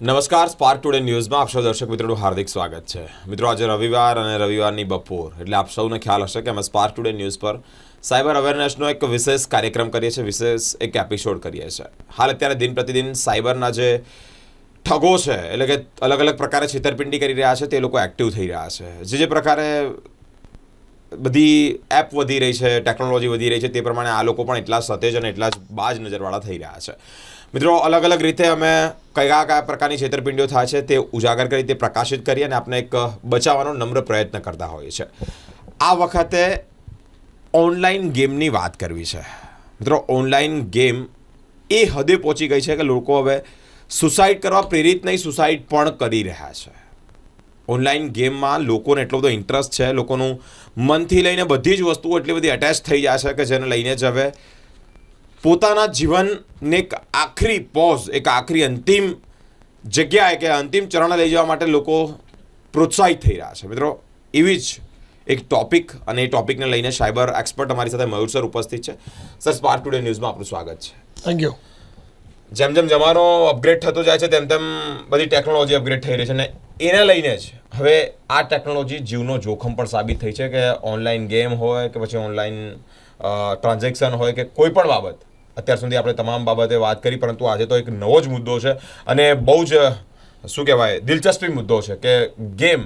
નમસ્કાર spark today ન્યૂઝમાં આપ સૌ દર્શક મિત્રોનું હાર્દિક સ્વાગત છે. મિત્રો, આજે રવિવાર અને રવિવારની બપોર, એટલે આપ સૌને ખ્યાલ હશે કે અમે સ્પાર્ક ટુડે ન્યૂઝ પર સાયબર અવેરનેસનો એક વિશેષ કાર્યક્રમ કરીએ છીએ, વિશેષ એક એપિસોડ કરીએ છીએ. હાલ અત્યારે દિન પ્રતિદિન સાયબરના જે ઠગો છે, એટલે કે અલગ અલગ પ્રકારે છેતરપિંડી કરી રહ્યા છે, તે લોકો એક્ટિવ થઈ રહ્યા છે. જે જે પ્રકારે બધી એપ વધી રહી છે ટેકનોલોજી વધી રહી છે, તે પ્રમાણે આ લોકો પણ એટલા સતેજ અને એટલા જ બાજ નજરવાળા થઈ રહ્યા છે. મિત્રો અલગ અલગ રીતે અમે કયા કયા પ્રકારની છેતરપિંડીઓ થાય છે તે ઉજાગર કરી, તે પ્રકાશિત કરી અને આપણે એક બચાવવાનો નમ્ર પ્રયત્ન કરતા હોઈએ છીએ. આ વખતે ઓનલાઈન ગેમની વાત કરવી છે. મિત્રો, ઓનલાઈન ગેમ એ હદે પહોંચી ગઈ છે કે લોકો હવે સુસાઇડ કરવા પ્રેરિત નહીં સુસાઇડ પણ કરી રહ્યા છે. ઓનલાઈન ગેમમાં લોકોને એટલો બધો ઇન્ટરેસ્ટ છે, લોકોનું મનથી લઈને બધી જ વસ્તુઓ એટલી બધી અટેચ થઈ જાય છે કે જેને લઈને જ હવે પોતાના જીવનને એક આખરી પોઝ એક આખરી અંતિમ જગ્યાએ કે અંતિમ ચરણ લઈ જવા માટે લોકો પ્રોત્સાહિત થઈ રહ્યા છે. મિત્રો એવી જ એક ટોપિક અને એ ટોપિકને લઈને સાયબર એક્સપર્ટ અમારી સાથે મયુર સર ઉપસ્થિત છે. સર સ્પાર્ક ટુડે ન્યૂઝમાં આપનું સ્વાગત છે. થેન્ક યુ જેમ જેમ જમાનો અપગ્રેડ થતો જાય છે તેમ તેમ બધી ટેકનોલોજી અપગ્રેડ થઈ રહી છે અને એને લઈને જ હવે આ ટેકનોલોજી જીવનો જોખમ પણ સાબિત થઈ છે કે ઓનલાઈન ગેમ હોય કે પછી ઓનલાઈન ટ્રાન્ઝેક્શન હોય કે કોઈ પણ બાબત અત્યાર સુધી આપણે તમામ બાબતે વાત કરી પરંતુ આજે તો એક નવો જ મુદ્દો છે અને બહુ જ શું કહેવાય દિલચસ્પી મુદ્દો છે કે ગેમ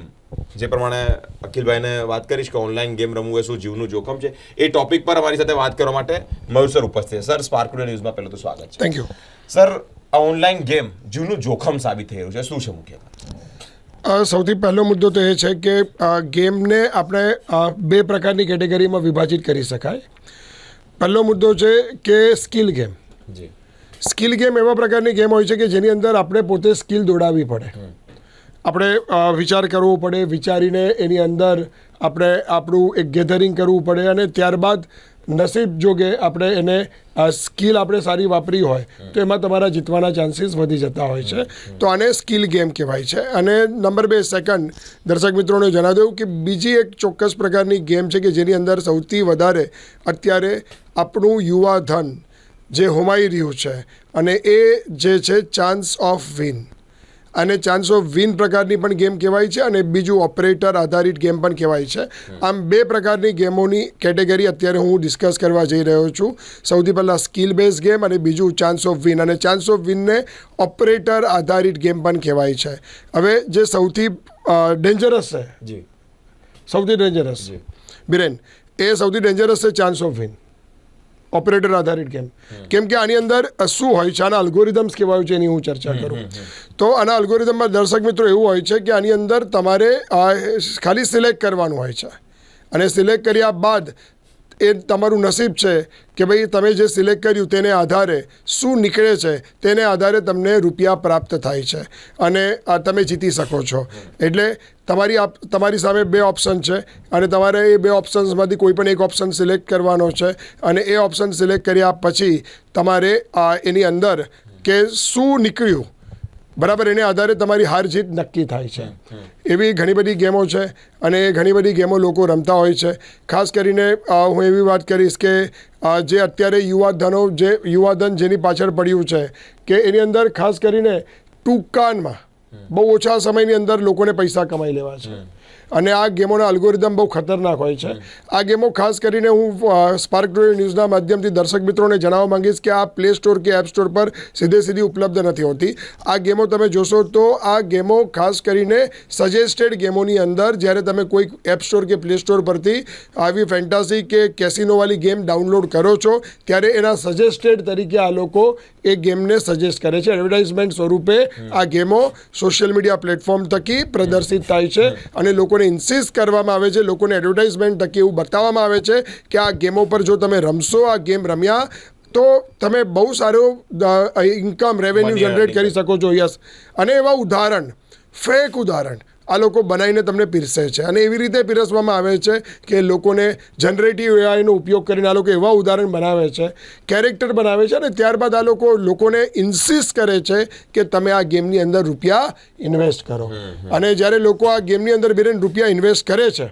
જે પ્રમાણે અખિલભાઈને વાત કરીશ કે ઓનલાઈન ગેમ રમવું એ શું જીવનું જોખમ છે એ ટોપિક પર અમારી સાથે વાત કરવા માટે મયુર સર ઉપસ્થિત છે. સર સ્પાર્ક ન્યૂઝમાં પહેલું તો સ્વાગત છે. થેન્ક યુ સર આ ઓનલાઈન ગેમ જીવનું જોખમ સાબિત થઈ રહ્યું છે. શું છે મુખ્ય સૌથી પહેલો મુદ્દો તો એ છે કે ગેમને આપણે બે પ્રકારની કેટેગરીમાં વિભાજિત કરી શકાય. પહેલો મુદ્દો છે કે સ્કિલ ગેમ. જી. સ્કિલ ગેમ એવા પ્રકારની ગેમ હોય છે કે જેની અંદર આપણે પોતે સ્કિલ દોડાવવી પડે. આપણે વિચાર કરવો પડે વિચારીને એની અંદર આપણે આપણું એક ગેધરિંગ કરવું પડે અને ત્યારબાદ નસીબ જોગે આપણે એને સ્કિલ આપણે સારી વાપરી હોય, તો એમાં તમારા જીતવાના ચાન્સીસ વધી જતા હોય છે. તો આને સ્કિલ ગેમ કહેવાય છે. અને નંબર બે સેકન્ડ દર્શક મિત્રોને જણાવી દઉં કે બીજી એક ચોક્કસ પ્રકારની ગેમ છે કે જેની અંદર સૌથી વધારે અત્યારે આપણું યુવા ધન જે હોમાઈ રહ્યું છે, અને એ જે છે ચાન્સ ઓફ વિન અને ચાન્સ ઓફ વિન પ્રકારની પણ ગેમ કહેવાય છે અને બીજું ઓપરેટર આધારિત ગેમ પણ કહેવાય છે. આમ બે પ્રકારની ગેમોની કેટેગરી અત્યારે હું ડિસ્કસ કરવા જઈ રહ્યો છું. સૌથી પહેલાં સ્કિલ બેઝ ગેમ અને બીજું ચાન્સ ઓફ વિન અને ચાન્સ ઓફ વિનને ઓપરેટર આધારિત ગેમ પણ કહેવાય છે. હવે જે સૌથી ડેન્જરસ છે. જી. સૌથી ડેન્જરસ જી. બિરેન એ સૌથી ડેન્જરસ છે ચાન્સ ઓફ વિન ઓપરેટર આધારિત ગેમ. કેમ કે આની અંદર શું હોય છે? આના અલ્ગોરિધમ્સ કેવા હોય છે એની હું ચર્ચા કરું. તો આના અલ્ગોરિધમમાં દર્શક મિત્રો એવું હોય છે કે આની અંદર તમારે ખાલી સિલેક્ટ કરવાનું હોય છે. અને સિલેક્ટ કર્યા બાદ એ તમારું નસીબ છે કે ભાઈ તમે જે સિલેક્ટ કર્યું તેને આધારે શું નીકળે છે તેને આધારે તમને રૂપિયા પ્રાપ્ત થાય છે અને તમે જીતી શકો છો. એટલે તમારી તમારી સામે બે ઓપ્શન છે અને તમારે એ બે ઓપ્શન્સમાંથી કોઈ પણ એક ઓપ્શન સિલેક્ટ કરવાનો છે અને એ ઓપ્શન સિલેક્ટ કર્યા પછી તમારે એની અંદર કે શું નીકળ્યું બરાબર એને આધારે તમારી હાર જીત નક્કી થાય છે. એવી ઘણી બધી ગેમો છે અને એ ઘણી બધી ગેમો લોકો રમતા હોય છે. ખાસ કરીને હું એવી વાત કરીશ કે જે અત્યારે યુવાધનો જે યુવાધન જેની પાછળ પડ્યું છે કે એની અંદર ખાસ કરીને ટૂંકાનમાં બહુ ઓછા સમયની અંદર લોકોને પૈસા કમાઈ લેવા છે. અને આ ગેમોના અલ્ગોરિધમ બહુ ખતરનાક હોય છે. આ ગેમો ખાસ કરીને હું સ્પાર્ક ટુડે ન્યૂઝના માધ્યમથી દર્શક મિત્રોને જણાવવા માંગીશ કે આ પ્લે સ્ટોર કે એપ સ્ટોર પર સીધે સીધી ઉપલબ્ધ નથી હોતી. આ ગેમો તમે જોશો તો આ ગેમો ખાસ કરીને સજેસ્ટેડ ગેમોની અંદર જ્યારે તમે કોઈ એપ સ્ટોર કે પ્લે સ્ટોર પરથી આવી ફેન્ટાસી કે કેસિનોવાળી ગેમ ડાઉનલોડ કરો છો, ત્યારે એના સજેસ્ટેડ તરીકે આ લોકો એ ગેમને સજેસ્ટ કરે છે. એડવર્ટાઇઝમેન્ટ સ્વરૂપે આ ગેમો સોશિયલ મીડિયા પ્લેટફોર્મ થકી પ્રદર્શિત થાય છે અને લોકોને ઇન્સિસ્ટ કરવામાં આવે છે લોકોને એડવર્ટાઇઝમેન્ટ થકી એવું બતાવવામાં આવે છે કે આ ગેમો પર જો તમે રમશો આ ગેમ રમ્યા તો તમે બહુ સારો ઇન્કમ રેવન્યુ જનરેટ કરી શકો છો યસ. અને એવા ઉદાહરણ ફેક ઉદાહરણ. આ લોકો બનાવીને તમને પીરસે છે. અને એવી રીતે પીરસવામાં આવે છે કે લોકોને જનરેટિવ એઆઈનો ઉપયોગ કરીને આ લોકો એવા ઉદાહરણ બનાવે છે કેરેક્ટર બનાવે છે અને ત્યારબાદ આ લોકો લોકોને ઇન્સિસ્ટ કરે છે કે તમે આ ગેમની અંદર રૂપિયા ઇન્વેસ્ટ કરો. અને જ્યારે લોકો આ ગેમની અંદર બેરેન રૂપિયા ઇન્વેસ્ટ કરે છે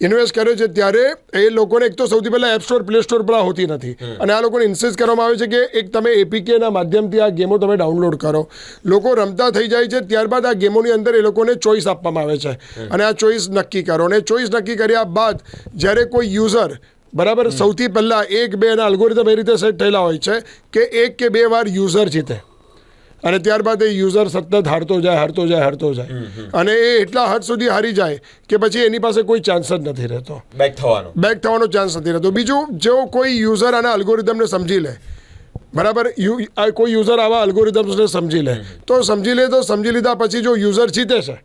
ઇન્વેસ્ટ કરે છે ત્યારે એ લોકોને એક તો સૌથી પહેલાં એપ સ્ટોર પ્લે સ્ટોર પર હોતી નથી. અને આ લોકોને ઇન્સિસ્ટ કરવામાં આવે છે કે એક તમે એપીકેના માધ્યમથી આ ગેમો તમે ડાઉનલોડ કરો. લોકો રમતા થઈ જાય છે ત્યારબાદ આ ગેમોની અંદર એ લોકોને ચોઈસ આપવામાં આવે છે. અને આ ચોઈસ નક્કી કરો. અને ચોઈસ નક્કી કર્યા બાદ જ્યારે કોઈ યુઝર બરાબર સૌથી પહેલાં એક બે એના અલ્ગોરિધમ એ રીતે સેટ થયેલા હોય છે કે એક કે બે વાર યુઝર જીતે. અને ત્યારબાદ એ યુઝર સતત હારતો જાય હારતો જાય હારતો જાય. અને એ એટલા હદ સુધી હારી જાય કે પછી એની પાસે કોઈ ચાન્સ જ નથી રહેતો. બેક થવાનો. બેક થવાનો ચાન્સ નથી રહેતો. બીજું જો કોઈ યુઝર આના અલ્ગોરિધમને સમજી લે બરાબર? યુ કોઈ યુઝર આવા અલ્ગોરિધમ્સને સમજી લે તો સમજી લે તો સમજી લીધા પછી જો યુઝર જીતે છે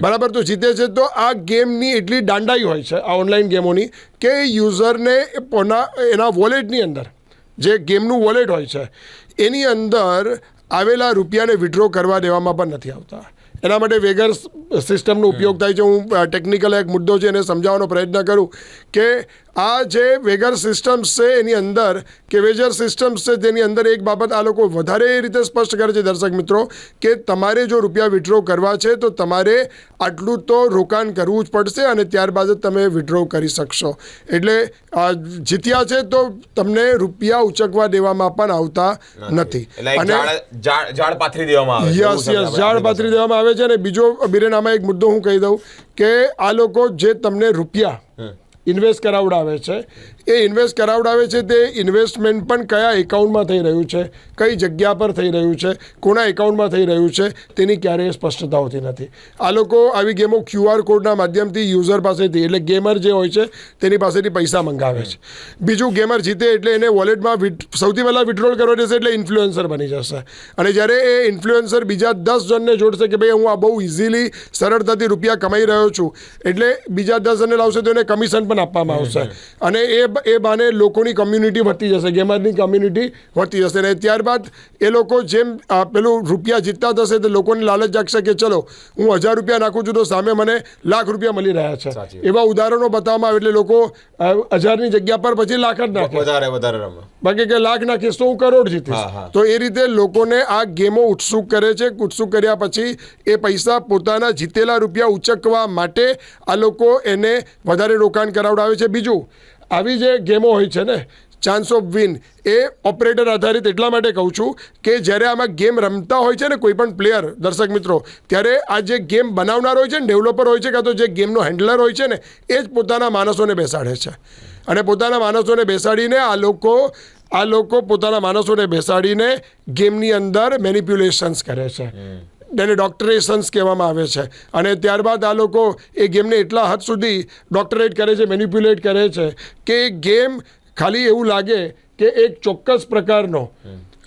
બરાબર? તો જીતે છે તો આ ગેમની એટલી દાંડાઈ હોય છે આ ઓનલાઈન ગેમોની કે યુઝરને એના વોલેટની અંદર જે ગેમનું વોલેટ હોય છે એની અંદર આવેલા રૂપિયાને વિડ્રો કરવા દેવામાં પણ નથી આવતા. એના માટે વેગર સિસ્ટમનો ઉપયોગ થાય છે. હું ટેકનિકલ એક મુદ્દો છે એને સમજાવવાનો પ્રયત્ન કરું કે આ જે વેગર સિસ્ટમ્સ છે એની અંદર કે વેજર સિસ્ટમ્સ છે તેની અંદર એક બાબત આ લોકો વધારે એ રીતે સ્પષ્ટ કરે છે દર્શક મિત્રો કે તમારે જો રૂપિયા વિડ્રો કરવા છે તો તમારે આટલું તો રોકાણ કરવું જ પડશે અને ત્યારબાદ જ તમે વિડ્રો કરી શકશો. એટલે જીત્યા છે તો તમને રૂપિયા ઉચકવા દેવામાં પણ આવતા નથી. અને ઝાડ ઝાડ ઝાડ પાથરી દેવામાં આવે. યસ યસ ઝાડ પાથરી દેવામાં આવે છે અને બીજો બિરેન આમાં એક મુદ્દો હું કહી દઉં કે આ લોકો જે તમને રૂપિયા ઇન્વેસ્ટ કરાવડાવે છે. એ ઇન્વેસ્ટ કરાવડાવે છે તે ઇન્વેસ્ટમેન્ટ પણ કયા એકાઉન્ટમાં થઈ રહ્યું છે કઈ જગ્યા પર થઈ રહ્યું છે કોના એકાઉન્ટમાં થઈ રહ્યું છે તેની ક્યારેય સ્પષ્ટતા હોતી નથી. આ લોકો આવી ગેમો ક્યુઆર કોડના માધ્યમથી યુઝર પાસેથી એટલે ગેમર જે હોય છે તેની પાસેથી પૈસા મંગાવે છે. બીજું ગેમર જીતે એટલે એને વોલેટમાં સૌથી પહેલાં વિડ્રોલ કરવા જશે એટલે ઇન્ફ્લુએન્સર બની જશે. અને જ્યારે એ ઇન્ફ્લુએન્સર બીજા દસ જણને જોડશે કે ભાઈ હું આ બહુ ઇઝીલી સરળતાથી રૂપિયા કમાઈ રહ્યો છું એટલે બીજા દસ જણને લાવશે તો એને કમિશન પણ આપવામાં આવશે. અને એ એ બાને લોકોની કમ્યુનિટી વધતી જશે ગેમરની કમ્યુનિટી વધતી જશે અને ત્યારબાદ એ લોકો જેમ પેલું રૂપિયા જીતતા થશે તો લોકોને લાલચ જાગશે કે ચલો હું હજાર રૂપિયા નાખું છું તો સામે મને લાખ રૂપિયા મળી રહ્યા છે. એવા ઉદાહરણો બતાવવામાં આવે એટલે લોકો હજારની જગ્યા પર પછી લાખ જ નાખે. વધારે વધારે બાકી કે લાખ નાખીશ તો હું કરોડ જીતીશ. તો એ રીતે લોકોને આ ગેમો ઉત્સુક કરે છે. ઉત્સુક કર્યા પછી એ પૈસા પોતાના જીતેલા રૂપિયા ઉચકવા માટે આ લોકો એને વધારે રોકાણ કરાવડાવે છે. બીજું આવી જે ગેમો હોય છે ને ચાન્સ ઓફ વિન એ ઓપરેટર આધારિત એટલા માટે કહું છું કે જ્યારે આમાં ગેમ રમતા હોય છે ને કોઈ પણ પ્લેયર દર્શક મિત્રો, ત્યારે આ જે ગેમ બનાવનાર હોય છે ને ડેવલપર હોય છે કાં તો જે ગેમનો હેન્ડલર હોય છે ને, એ જ પોતાના માણસોને બેસાડે છે. અને પોતાના માણસોને બેસાડીને આ લોકો આ લોકો પોતાના માણસોને બેસાડીને ગેમની અંદર મેનિપ્યુલેશન્સ કરે છે. એને ડોક્ટરેશન્સ કહેવામાં આવે છે. અને ત્યારબાદ આ લોકો એ ગેમને એટલા હદ સુધી ડોક્ટરેટ કરે છે મેનિપ્યુલેટ કરે છે કે એ ગેમ ખાલી એવું લાગે કે એક ચોક્કસ પ્રકારનો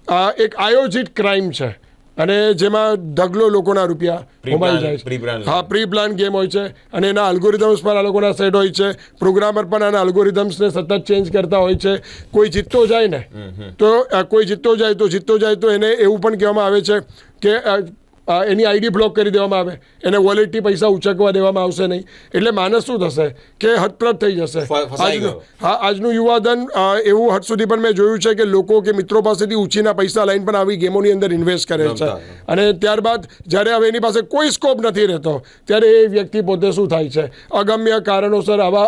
આ એક આયોજિત ક્રાઇમ છે. અને જેમાં ઢગલો લોકોના રૂપિયા Pre-plan- જાય છે. હા પ્રી પ્લાન ગેમ હોય છે અને એના અલ્ગોરિધમ્સ પણ આ લોકોના સેટ હોય છે. પ્રોગ્રામર પણ આના અલ્ગોરિધમ્સને સતત ચેન્જ કરતા હોય છે. કોઈ જીતતો જાય ને તો કોઈ જીતતો જાય તો જીતતો જાય તો એને એવું પણ કહેવામાં આવે છે કે એની આઈડી બ્લોક કરી દેવામાં આવે. એને વોલેટથી પૈસા ઉચકવા દેવામાં આવશે નહીં. એટલે માણસ શું થશે? કે હતપ્રત થઈ જશે. હા આજનું યુવાધન એવું હદ સુધી પણ મેં જોયું છે કે લોકો કે મિત્રો પાસેથી ઉછીના પૈસા લઈને પણ આવી ગેમોની અંદર ઇન્વેસ્ટ કરે છે. અને ત્યારબાદ જ્યારે હવે એની પાસે કોઈ સ્કોપ નથી રહેતો ત્યારે એ વ્યક્તિ પોતે શું થાય છે? અગમ્ય કારણોસર આવા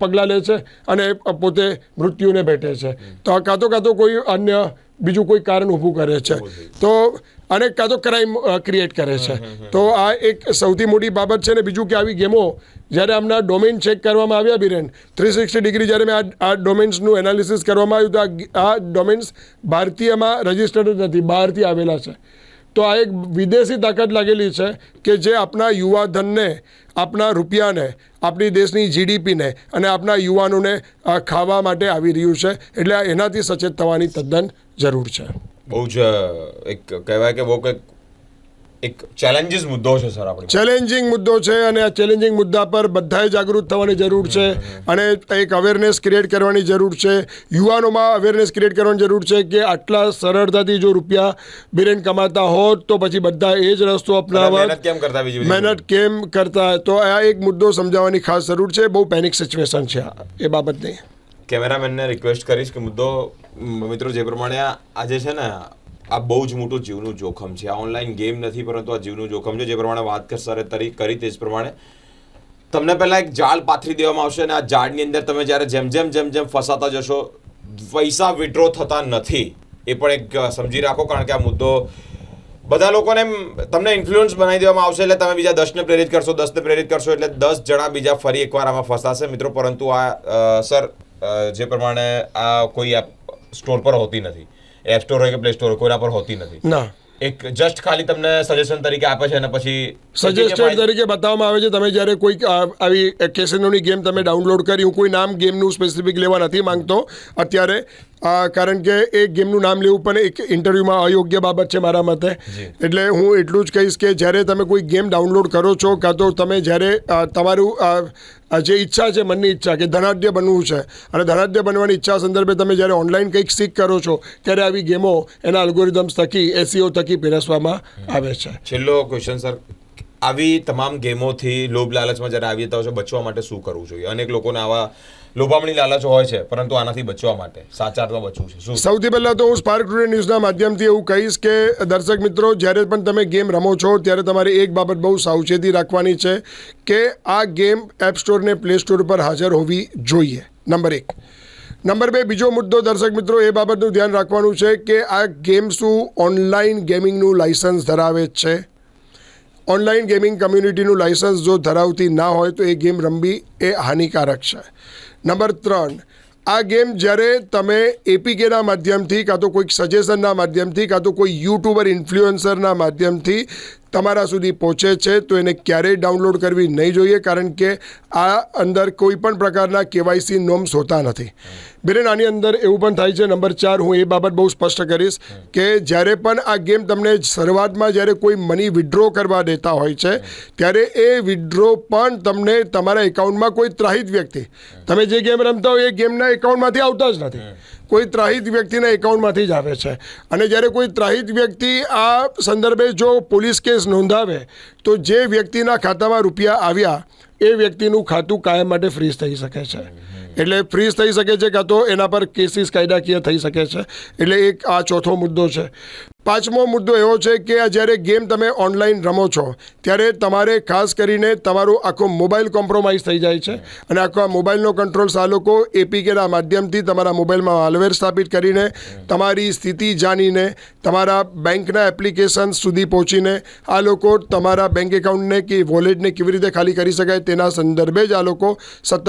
પગલાં લે છે અને પોતે મૃત્યુને ભેટે છે. તો કાં તો કાં તો કોઈ અન્ય બીજું કોઈ કારણ ઊભું કરે છે. તો અને કાં તો ક્રાઇમ ક્રિએટ કરે છે. તો આ એક સૌથી મોટી બાબત છે ને બીજું કે આવી ગેમો જ્યારે આમના ડોમેન ચેક કરવામાં આવ્યા બિરેન થ્રી સિક્સટી ડિગ્રી જ્યારે મેં આ આ ડોમેન્સનું એનાલિસિસ કરવામાં આવ્યું તો આ ડોમેન્સ ભારતીયમાં રજિસ્ટર્ડ જ નથી બહારથી આવેલા છે. તો આ એક વિદેશી તાકાત લાગેલી છે કે જે આપણા યુવા ધનને આપણા રૂપિયાને આપણી દેશની જીડીપીને અને આપણા યુવાનોને ખાવા માટે આવી રહ્યું છે. એટલે એનાથી સચેત થવાની તદ્દન જરૂર છે. બહુ જ એક કહેવાય કે બહુ કંઈક એક ચેલેન્જીસ મુદ્દો છે સર આપણે ચેલેન્જિંગ મુદ્દો છે અને આ ચેલેન્જિંગ મુદ્દા પર બધાએ જાગૃત થવાની જરૂર છે અને એક અવેરનેસ ક્રિએટ કરવાની જરૂર છે. યુવાનોમાં અવેરનેસ ક્રિએટ કરવાની જરૂર છે કે આટલા સરળતાથી જો રૂપિયા બિરેન કમાતા હોત તો પછી બધા એ જ રસ્તો અપનાવવા મહેનત કેમ કરતા બીજી મહેનત કેમ કરતા? તો આ એક મુદ્દો સમજાવવાની ખાસ જરૂર છે. બહુ પેનિક સિચ્યુએશન છે આ એ બાબતની. કેમેરામેનને રિક્વેસ્ટ કરીશ કે મુદ્દો મિત્રો જે પ્રમાણે આજે છે ને, આ બહુ જ મોટું જીવનું જોખમ છે. આ ઓનલાઈન ગેમ નથી, પરંતુ આ જીવનું જોખમ છે. જે પ્રમાણે વાત કરશે તરી કરી તે જ પ્રમાણે. તમને પહેલાં એક જાળ પાથરી દેવામાં આવશે અને આ જાળની અંદર તમે જ્યારે જેમ જેમ જેમ જેમ ફસાતા જશો, પૈસા વિડ્રો થતા નથી. એ પણ એક સમજી રાખો, કારણ કે આ મુદ્દો બધા લોકોને તમને ઇન્ફ્લુઅન્સ બનાવી દેવામાં આવશે એટલે તમે બીજા દસને પ્રેરિત કરશો, દસને પ્રેરિત કરશો એટલે દસ જણા બીજા ફરી એકવાર આમાં ફસાશે, મિત્રો. પરંતુ આ સર જે પ્રમાણે આ કોઈ એપ સ્ટોર પર હોતી નથી. એપ સ્ટોર હોય કે પ્લે સ્ટોર હોય કોઈના પર હોતી નથી. ના. એક જસ્ટ ખાલી તમને સજેશન તરીકે આપે છે અને પછી સજેસ્ટેડ તરીકે બતાવવામાં આવે છે તમે જ્યારે કોઈ આવી કેસિનોની ગેમ તમે ડાઉનલોડ કરી હું કોઈ નામ ગેમનું સ્પેસિફિક લેવા નથી માંગતો અત્યારે કારણ કે એ ગેમનું નામ લેવું પણ એક ઇન્ટરવ્યૂમાં અયોગ્ય બાબત છે મારા મતે. એટલે હું એટલું જ કહીશ કે જ્યારે તમે કોઈ ગેમ ડાઉનલોડ કરો છો કાં તો તમે જ્યારે તમારું જે ઈચ્છા છે મનની ઈચ્છા કે ધનાઢ્ય બનવું છે અને ધનાઢ્ય બનવાની ઈચ્છા સંદર્ભે તમે જ્યારે ઓનલાઈન કંઈક શીખ કરો છો ત્યારે આવી ગેમો એના અલ્ગોરિધમ્સ થકી એસીઓ થકી પીરસવામાં આવે છે. છેલ્લો ક્વેશ્ચન સર આવી તમામ ગેમોથી લોભ લાલચમાં જ્યારે આવી જતા હોય છે બચવા માટે શું કરવું જોઈએ? અનેક લોકોને આવા લોભામણી લાલચ હોય છે, પરંતુ આનાથી બચવા માટે. સાચા બચવું છે. શું? સૌથી પહેલાં તો હું સ્પાર્ક ટુડે ન્યૂઝના માધ્યમથી એવું કહીશ કે, દર્શક મિત્રો, જ્યારે પણ તમે ગેમ રમો છો, ત્યારે તમારે એક બાબત બહુ સાવચેતી રાખવાની છે કે આ ગેમ એપ સ્ટોર ને પ્લે સ્ટોર પર હાજર હોવી જોઈએ. નંબર એક. નંબર બે, બીજો મુદ્દો દર્શક મિત્રો, એ બાબતનું ધ્યાન રાખવાનું છે કે આ ગેમ શું ઓનલાઈન ગેમિંગનું લાઇસન્સ ધરાવે છે? ઓનલાઈન ગેમિંગ કમ્યુનિટીનું લાઇસન્સ જો ધરાવતી ના હોય, તો એ ગેમ રમવી એ હાનિકારક છે. નંબર ત્રણ, આ ગેમ જ્યારે તમે એપીકેના માધ્યમથી કાં તો કોઈક સજેશનના માધ્યમથી કાં તો કોઈ યુટ્યુબર ઇન્ફ્લુઅન્સરના માધ્યમથી તમારા સુધી પહોંચે છે, તો એને ક્યારેય ડાઉનલોડ કરવી નહીં જોઈએ, કારણ કે આ અંદર કોઈ પણ પ્રકારના કેવાયસી નોમ્સ હોતા નથી. બિરેન આની અંદર એવું પણ થાય છે, નંબર ચાર, હું એ બાબત બહુ સ્પષ્ટ કરીશ કે જ્યારે પણ આ ગેમ તમને શરૂઆતમાં જ્યારે કોઈ મની વિડ્રો કરવા દેતા હોય છે, ત્યારે એ વિડ્રો પણ તમને તમારા એકાઉન્ટમાં કોઈ ત્રાહિત વ્યક્તિ. તમે જે ગેમ રમતા હોય એ ગેમના એકાઉન્ટમાંથી આવતા જ નથી. કોઈ ત્રાહિત વ્યક્તિના એકાઉન્ટમાંથી જ આવે છે. અને જ્યારે કોઈ ત્રાહિત વ્યક્તિ આ સંદર્ભે જો પોલીસ કેસ નોંધાવે, તો જે વ્યક્તિના ખાતામાં રૂપિયા આવ્યા, એ વ્યક્તિનું ખાતું કાયમ માટે ફ્રીઝ થઈ શકે છે. એટલે ફ્રીઝ થઈ શકે છે કાં તો એના પર કેસીસ કાયદાકીય થઈ શકે છે. એટલે એક આ ચોથો મુદ્દો છે. પાંચમો મુદ્દો એવો છે કે જ્યારે ગેમ તમે ઓનલાઈન રમો છો, ત્યારે તમારે ખાસ કરીને તમારો આખો મોબાઈલ કોમ્પ્રોમાઇઝ થઈ જાય છે. અને આખો આ મોબાઈલનો કંટ્રોલ્સ આ લોકો એપીકેના માધ્યમથી તમારા મોબાઈલમાં માલવેર સ્થાપિત કરીને તમારી સ્થિતિ જાણીને તમારા બેંકના એપ્લિકેશન સુધી પહોંચીને આ લોકો તમારા બેંક એકાઉન્ટને કે વોલેટને કેવી રીતે ખાલી કરી શકાય તેના સંદર્ભે જ આ લોકો સતત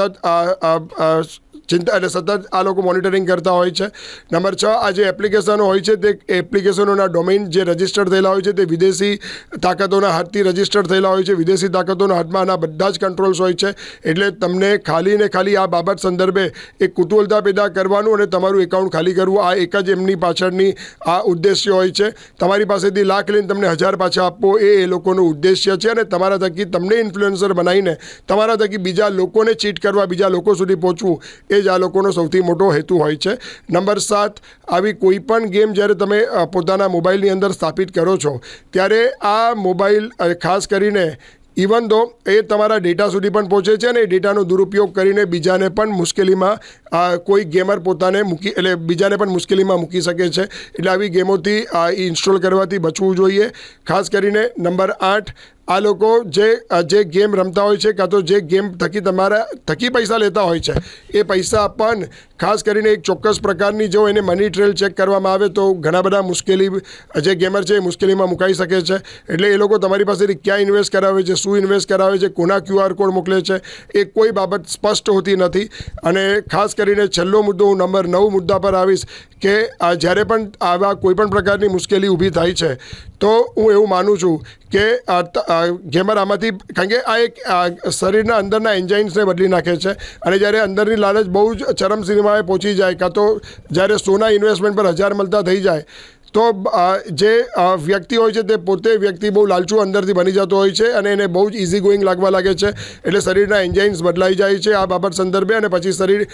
ચિંતા એટલે સતત આ લોકો મોનિટરિંગ કરતા હોય છે. નંબર છ, આ જે એપ્લિકેશનો હોય છે તે એપ્લિકેશનોના ડોમેન જે રજિસ્ટર્ડ થયેલા હોય છે તે વિદેશી તાકાતોના હાથથી રજિસ્ટર થયેલા હોય છે. વિદેશી તાકાતોના હાથમાં આના બધા જ કંટ્રોલ્સ હોય છે. એટલે તમને ખાલી ને ખાલી આ બાબત સંદર્ભે એક કુતૂહલતા પેદા કરવાનું અને તમારું એકાઉન્ટ ખાલી કરવું, આ એક જ એમની પાછળની આ ઉદ્દેશ્ય હોય છે. તમારી પાસેથી લાખ લઈને તમને હજાર પાછા આપવો એ એ લોકોનો ઉદ્દેશ્ય છે અને તમારા થકી તમને ઇન્ફ્લુએન્સર બનાવીને તમારા થકી બીજા લોકોને ચીટ કરવા, બીજા લોકો સુધી પહોંચવું એ જ આ લોકોનો સૌથી મોટો હેતુ હોય છે. નંબર સાત, આવી કોઈ પણ ગેમ જ્યારે તમે પોતાના મોબાઈલની અંદર સ્થાપિત કરો છો, ત્યારે આ મોબાઈલ ખાસ કરીને ઇવન દો એ તમારા ડેટા સુધી પણ પહોંચે છે અને એ ડેટાનો દુરુપયોગ કરીને બીજાને પણ મુશ્કેલીમાં કોઈ ગેમર પોતાને મૂકી, એટલે બીજાને પણ મુશ્કેલીમાં મૂકી શકે છે. એટલે આવી ગેમોથી ઇન્સ્ટોલ કરવાથી બચવું જોઈએ. ખાસ કરીને નંબર આઠ આ લોકો જે જે ગેમ રમતા હોય છે, કાં તો જે ગેમ થકી તમારા, થકી પૈસા લેતા હોય છે, એ પૈસા પણ ખાસ કરીને એક ચોક્કસ પ્રકારની જો એને મની ટ્રેલ ચેક કરવામાં આવે તો ઘણા બધા મુશ્કેલી, જે ગેમર છે એ મુશ્કેલીમાં મુકાઈ શકે છે. એટલે એ લોકો તમારી પાસેથી ક્યાં ઇન્વેસ્ટ કરાવે છે, શું ઇન્વેસ્ટ કરાવે છે, કોના ક્યુઆર કોડ મોકલે છે, એ કોઈ બાબત સ્પષ્ટ હોતી નથી. અને ખાસ કરીને છેલ્લો મુદ્દો હું નંબર નવ મુદ્દા પર આવીશ કે જ્યારે પણ આવા કોઈપણ પ્રકારની મુશ્કેલી ઊભી થાય છે, તો હું એવું માનું છું કે ગેમર આમાંથી કારણ કે આ એક શરીરના અંદરના એન્જાઇન્સને બદલી નાખે છે અને જ્યારે અંદરની લાલચ બહુ જ ચરમસીમાએ પહોંચી જાય કાં તો જ્યારે સોના ઇન્વેસ્ટમેન્ટ પર હજાર મળતા થઈ જાય, તો જે વ્યક્તિ હોય છે તે પોતે વ્યક્તિ બહુ લાલચું અંદરથી બની જતો હોય છે અને એને બહુ જ ઇઝી ગોઈંગ લાગવા લાગે છે. એટલે શરીરના એન્જાઇન્સ બદલાઈ જાય છે આ બાબત સંદર્ભે અને પછી શરીર,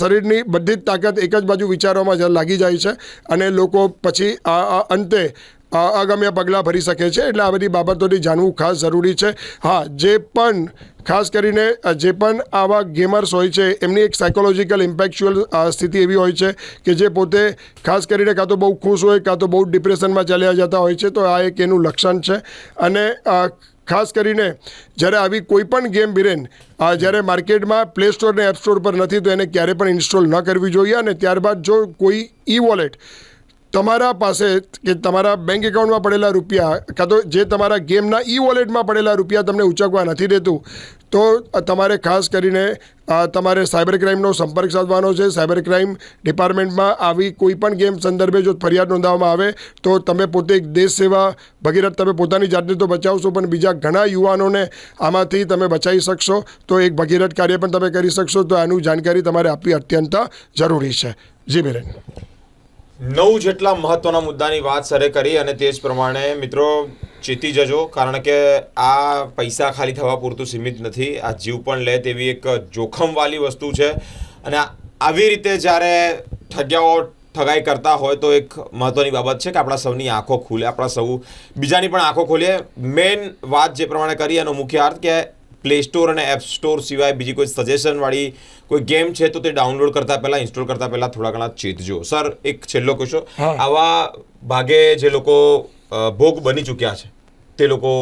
શરીરની બધી જ તાકાત એક જ બાજુ વિચારોમાં લાગી જાય છે અને લોકો પછી અંતે અગમ્ય પગલાં ભરી શકે છે એટલે આ બધી બાબતોની જાણવું ખાસ જરૂરી છે. હા, જે પણ ખાસ કરીને જે પણ આવા ગેમર્સ હોય છે, એમની એક સાયકોલોજીકલ ઇમ્પેક્ચ્યુઅલ સ્થિતિ એવી હોય છે કે જે પોતે ખાસ કરીને કાં તો બહુ ખુશ હોય, કાં તો બહુ ડિપ્રેશનમાં ચાલ્યા જતા હોય છે, તો આ એક એનું લક્ષણ છે. અને ખાસ કરીને જ્યારે આવી કોઈ પણ ગેમ બિરેન જ્યારે માર્કેટમાં પ્લે સ્ટોર ને એપ સ્ટોર પર નથી, તો એને ક્યારે પણ ઇન્સ્ટોલ ન કરવી જોઈએ અને ત્યારબાદ જો કોઈ ઈ વોલેટ તમારા પાસે કે તમારા બેંક એકાઉન્ટમાં પડેલા રૂપિયા કાં તો જે તમારા ગેમના ઈ વોલેટમાં પડેલા રૂપિયા તમને ઉચકવા નથી દેતું, તો તમારે ખાસ કરીને તમારે સાયબર ક્રાઇમનો સંપર્ક સાધવાનો છે. સાયબર ક્રાઇમ ડિપાર્ટમેન્ટમાં આવી કોઈ પણ ગેમ સંદર્ભે જો ફરિયાદ નોંધાવવામાં આવે, તો તમે પોતે દેશ સેવા ભગીરથ, તમે પોતાની જાતને તો બચાવશો, પણ બીજા ઘણા યુવાનોને આમાંથી તમે બચાવી શકશો. તો એક ભગીરથ કાર્ય પણ તમે કરી શકશો. તો આનું જાણકારી તમારે આપવી અત્યંત જરૂરી છે. જી, બેરેન. નવ જેટલા મહત્વના મુદ્દાની વાત સરે કરી અને તે જ પ્રમાણે મિત્રો ચેતી જજો, કારણ કે આ પૈસા ખાલી થવા પૂરતું સીમિત નથી. આ જીવ પણ લે તેવી એક જોખમવાળી વસ્તુ છે. અને આવી રીતે જ્યારે ઠગ્યાઓ ઠગાઈ કરતા હોય તો એક મહત્વની બાબત છે કે આપણા સૌની આંખો ખુલે, આપણા સૌ બીજાની પણ આંખો ખોલીએ. મેઇન વાત જે પ્રમાણે કરી એનો મુખ્ય અર્થ કે પ્લે સ્ટોર અને એપ સ્ટોર સિવાય બીજી કોઈ સજેશનવાળી કોઈ ગેમ છે તો તે ડાઉનલોડ કરતા પહેલાં ઇન્સ્ટોલ કરતા પહેલાં થોડા ઘણા ચેતજો સર એક છેલ્લો કહેશો આવા ભાગે જે લોકો ભોગ બની ચૂક્યા છે તે લોકો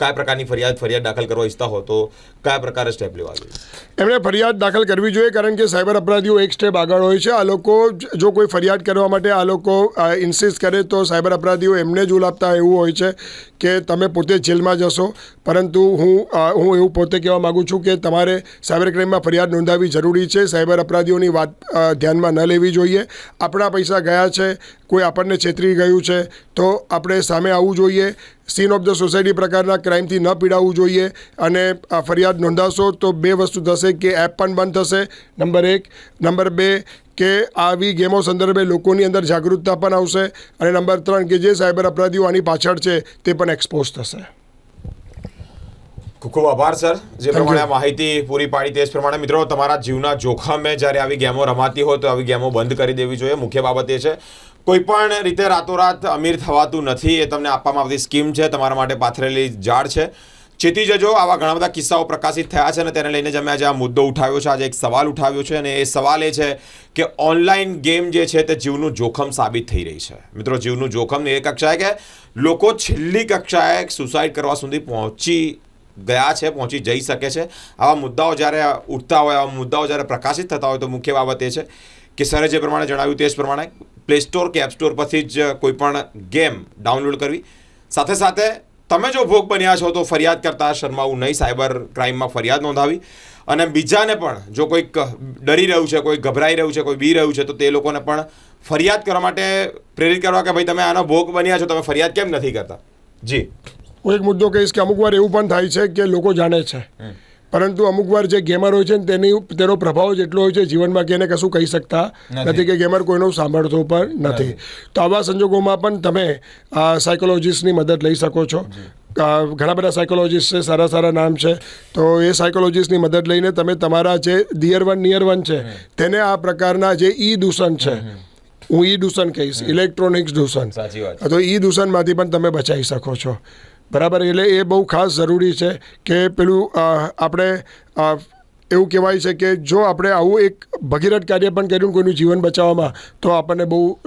કયા પ્રકારની ફરિયાદ ફરિયાદ દાખલ કરવા ઈચ્છતા હો તો કયા પ્રકારે સ્ટેપ લેવા જોઈએ? એમણે ફરિયાદ દાખલ કરવી જોઈએ કારણ કે સાયબર અપરાધીઓ એક સ્ટેપ આગળ હોય છે. આ લોકો જો કોઈ ફરિયાદ કરવા માટે આ લોકો ઇન્સિસ્ટ કરે તો સાયબર અપરાધીઓ એમને જ ઉલાપતા એવું હોય છે કે તમે પોતે જેલમાં જશો. પરંતુ હું હું એવું પોતે કહેવા માગું છું કે તમારે સાયબર ક્રાઇમમાં ફરિયાદ નોંધાવવી જરૂરી છે. સાયબર અપરાધીઓની વાત ધ્યાનમાં ન લેવી જોઈએ. આપણા પૈસા ગયા છે, કોઈ આપણને છેતરી ગયું છે, તો આપણે સામે આવવું જોઈએ. સીન ઓફ ધ સોસાયટી પ્રકારના ક્રાઇમથી ન પીડાવવું જોઈએ અને આ ફરિયાદ નોંધાશો તો બે વસ્તુ થશે કે એપ પણ બંધ થશે. નંબર એક. નંબર બે કે આવી ગેમો સંદર્ભે લોકોની અંદર જાગૃતતા પણ આવશે. અને નંબર ત્રણ કે જે સાયબર અપરાધીઓ આની પાછળ છે તે પણ એક્સપોઝ થશે. ખૂબ ખૂબ આભાર સર. જે પ્રમાણે આ માહિતી પૂરી પાડી તે જ પ્રમાણે મિત્રો તમારા જીવના જોખમે જ્યારે આવી ગેમો રમાતી હોય તો આવી ગેમો બંધ કરી દેવી જોઈએ. મુખ્ય બાબત એ છે કોઈ પણ રીતે રાતોરાત અમીર થવાતું નથી એ તમને આપવામાં આવતી સ્કીમ છે. તમારા માટે પાથરેલી ઝાડ છે. ચેતી જજો, આવા ઘણા બધા કિસ્સાઓ પ્રકાશિત થયા છે અને તેને લઈને જ અમે આજે આ મુદ્દો ઉઠાવ્યો છે. આજે એક સવાલ ઉઠાવ્યો છે અને એ સવાલ એ છે કે ઓનલાઈન ગેમ જે છે તે જીવનું જોખમ સાબિત થઈ રહી છે. મિત્રો, જીવનું જોખમ એ કક્ષાએ કે લોકો છેલ્લી કક્ષાએ સુસાઇડ કરવા સુધી પહોંચી ગયા છે, પહોંચી જઈ શકે છે. આવા મુદ્દાઓ જ્યારે ઉઠતા હોય, આવા મુદ્દાઓ જ્યારે પ્રકાશિત થતા હોય તો મુખ્ય બાબત એ છે કે સરે જે પ્રમાણે જણાવ્યું તે જ પ્રમાણે પ્લે સ્ટોર કે એપ સ્ટોર પરથી જ કોઈપણ ગેમ ડાઉનલોડ કરવી. સાથે સાથે તમે જો ભોગ બન્યા છો તો ફરિયાદ કરતા શરમાવું નહીં સાયબર ક્રાઇમમાં ફરિયાદ નોંધાવી. અને બીજાને પણ જો કોઈક ડરી રહ્યું છે કોઈ ગભરાઈ રહ્યું છે કોઈ બી રહ્યું છે તો તે લોકોને પણ ફરિયાદ કરવા માટે પ્રેરિત કરવા કે ભાઈ તમે આનો ભોગ બન્યા છો તમે ફરિયાદ કેમ નથી કરતા? જી. હું એક મુદ્દો કહીશ કે અમુક વાર એવું પણ થાય છે કે લોકો જાણે છે. પરંતુ અમુક વાર જે ગેમર હોય છે ને તેની તેનો પ્રભાવ જ એટલો હોય છે જીવનમાં કે એને કશું કહી શકતા નથી. કે ગેમર કોઈનું સાંભળતો પણ નથી. તો આવા સંજોગોમાં પણ તમે સાયકોલોજીસ્ટની મદદ લઈ શકો છો. ઘણા બધા સાયકોલોજીસ્ટ છે સારા સારા નામ છે. તો એ સાયકોલોજીસ્ટની મદદ લઈને તમે તમારા જે દિયર વન નિયર વન છે તેને આ પ્રકારના જે ઈ દૂષણ છે હું ઈ દૂષણ કહીશ ઇલેક્ટ્રોનિક્સ દૂષણ. તો ઈ દૂષણમાંથી પણ તમે બચાવી શકો છો. બરાબર એટલે એ બહુ ખાસ જરૂરી છે કે પેલું આપણે એવું કહેવાય છે કે જો આપણે આવું એક ભગીરથ કાર્ય પણ કર્યું કોઈનું જીવન બચાવવામાં તો આપણને બહુ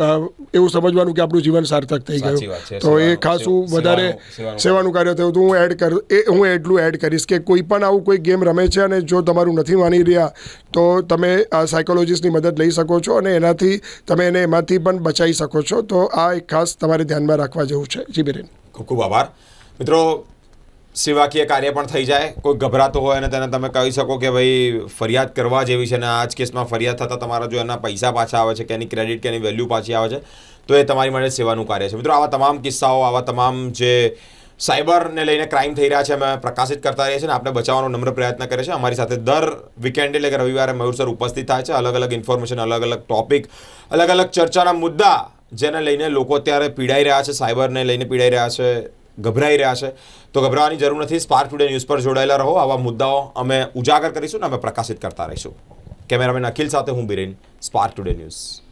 એવું સમજવાનું કે આપણું જીવન સાર્થક થઈ. ગયું. તો એ ખાસ હું વધારે સેવાનું- સેવાનું. કાર્ય થયું તો હું એડ કર એ હું એટલું એડ કરીશ કે કોઈ પણ આવું કોઈ ગેમ રમે છે અને જો તમારું નથી માની રહ્યા તો તમે આ સાયકોલોજીસ્ટની મદદ લઈ શકો છો અને એનાથી તમે એને એમાંથી પણ બચાવી શકો છો. તો આ એક ખાસ તમારે ધ્યાનમાં રાખવા જેવું છે. જી બિરેન. ખૂબ ખૂબ આભાર. મિત્રો, સેવાકીય કાર્ય પણ થઈ જાય. કોઈ ગભરાતો હોય અને તેને તમે કહી શકો કે ભાઈ, ફરિયાદ કરવા જેવી છે અને આ જ કેસમાં ફરિયાદ થતાં તમારા જો એના પૈસા પાછા આવે છે કે એની ક્રેડિટ કે એની વેલ્યુ પાછી આવે છે, તો એ તમારી માટે સેવાનું કાર્ય છે. મિત્રો, આવા તમામ કિસ્સાઓ, આવા તમામ જે સાયબરને લઈને ક્રાઇમ થઈ રહ્યા છે, અમે પ્રકાશિત કરતા રહીએ છીએ અને આપણે બચાવવાનો નમ્ર પ્રયત્ન કરે છે અમારી સાથે દર વીકેન્ડ એટલે કે રવિવારે મયુર સર ઉપસ્થિત થાય છે. અલગ અલગ ઇન્ફોર્મેશન અલગ અલગ ટોપિક અલગ અલગ ચર્ચાના મુદ્દા જેને લઈને લોકો અત્યારે પીડાઈ રહ્યા છે, સાયબરને લઈને પીડાઈ રહ્યા છે ગભરાઈ રહ્યા છે. તો ગભરાવાની જરૂર નથી. સ્પાર્ક ટુડે ન્યૂઝ પર જોડાયેલા રહો. આવા મુદ્દાઓ અમે ઉજાગર કરીશું ને અમે પ્રકાશિત કરતા રહીશું. કેમેરામેન અખિલ સાથે હું બિરેન. Spark today news.